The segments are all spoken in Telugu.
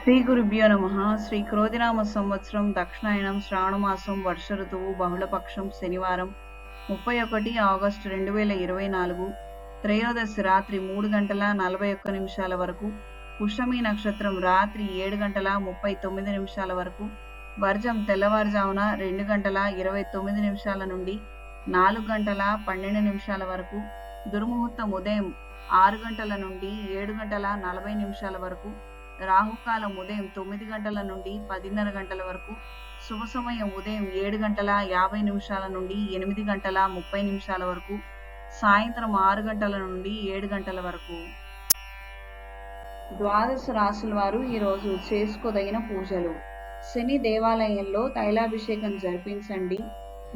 శ్రీ గురుభ్యో నమ. శ్రీ క్రోధినామ సంవత్సరం దక్షిణాయనం శ్రావణమాసం వర్ష ఋతువు బహుళపక్షం శనివారం ముప్పై ఒకటి ఆగస్టు రెండు వేల ఇరవై నాలుగు త్రయోదశి రాత్రి మూడు గంటల నలభై ఒక్క నిమిషాల వరకు పుష్యమి నక్షత్రం రాత్రి ఏడు గంటల ముప్పై తొమ్మిది నిమిషాల వరకు వర్జం తెల్లవారుజామున రెండు గంటల ఇరవై తొమ్మిది నిమిషాల నుండి నాలుగు గంటల పన్నెండు నిమిషాల వరకు దుర్ముహూర్తం ఉదయం ఆరు గంటల నుండి ఏడు గంటల నలభై నిమిషాల వరకు రాహుకాలం ఉదయం తొమ్మిది గంటల నుండి పదిన్నర గంటల వరకు శుభ సమయం ఉదయం ఏడు గంటల యాభై నిమిషాల నుండి ఎనిమిది గంటల ముప్పై నిమిషాల వరకు సాయంత్రం ఆరు గంటల నుండి ఏడు గంటల వరకు. ద్వాదశ రాశుల వారు ఈరోజు చేసుకోదగిన పూజలు. శని దేవాలయంలో తైలాభిషేకం జరిపించండి.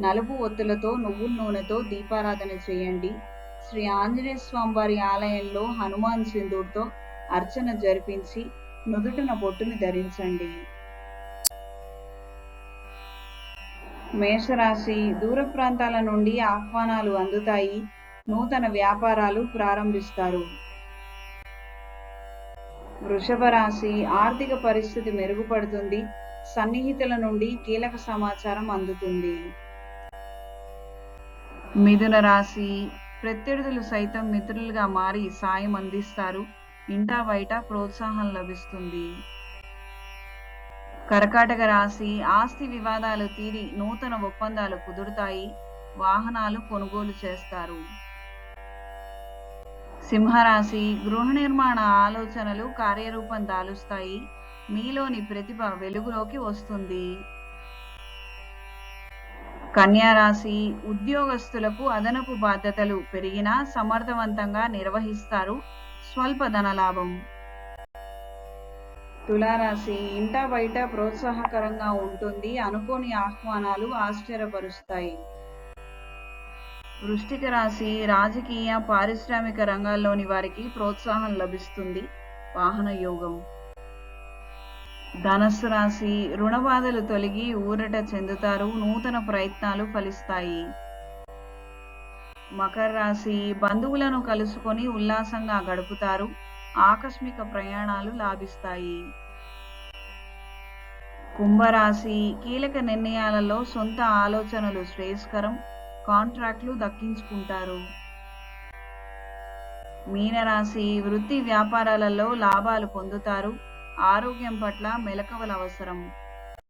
నలుపు ఒత్తులతో నువ్వుల నూనెతో దీపారాధన చేయండి. శ్రీ ఆంజనేయ స్వామివారి ఆలయంలో హనుమాన్ సింధూర్తో అర్చన జరిపించి నుదుటిన బొట్టుని ధరించండి. మేషరాశి దూర ప్రాంతాల నుండి ఆహ్వానాలు అందుతాయి. నూతన వ్యాపారాలు ప్రారంభిస్తారు. వృషభ రాశి ఆర్థిక పరిస్థితి మెరుగుపడుతుంది. సన్నిహితుల నుండి కీలక సమాచారం అందుతుంది. మిథున రాశి ప్రత్యర్థులు సైతం మిత్రులుగా మారి సాయం అందిస్తారు. ఇంటా బయట ప్రోత్సాహం లభిస్తుంది. కర్కాటక రాశి ఆస్తి వివాదాలు తీరి నూతన ఒప్పందాలు కుదురుతాయి వాహనాలు కొనుగోలు చేస్తారు. సింహరాశి గృహ నిర్మాణ ఆలోచనలు కార్యరూపం దాలుస్తాయి మీలోని ప్రతిభ వెలుగులోకి వస్తుంది. కన్యారాశి ఉద్యోగస్తులకు అదనపు బాధ్యతలు పెరిగినా సమర్థవంతంగా నిర్వహిస్తారు స్వల్ప ధనలాభం తులారాశి ఇంట బయట ప్రోత్సాహకరంగా ఉంటుంది అనుకోని ఆహ్వానాలు ఆశ్చర్యపరుస్తాయి. వృష్టిక రాశి రాజకీయ పారిశ్రామిక రంగాల్లోని వారికి ప్రోత్సాహం లభిస్తుంది వాహన యోగం. ధనస్సు రాశి రుణబాధలు తొలగి ఊరట చెందుతారు నూతన ప్రయత్నాలు ఫలిస్తాయి. మకర రాశి బంధువులను కలుసుకొని ఉల్లాసంగా గడుపుతారు. ఆకస్మిక ప్రయాణాలు లాభిస్తాయి. కుంభరాశి కీలక నిర్ణయాలలో సొంత ఆలోచనలు శ్రేయస్కరం. కాంట్రాక్ట్లు దక్కించుకుంటారు. మీనరాశి వృత్తి వ్యాపారాలలో లాభాలు పొందుతారు. ఆరోగ్యం పట్ల మెలకువలు అవసరం.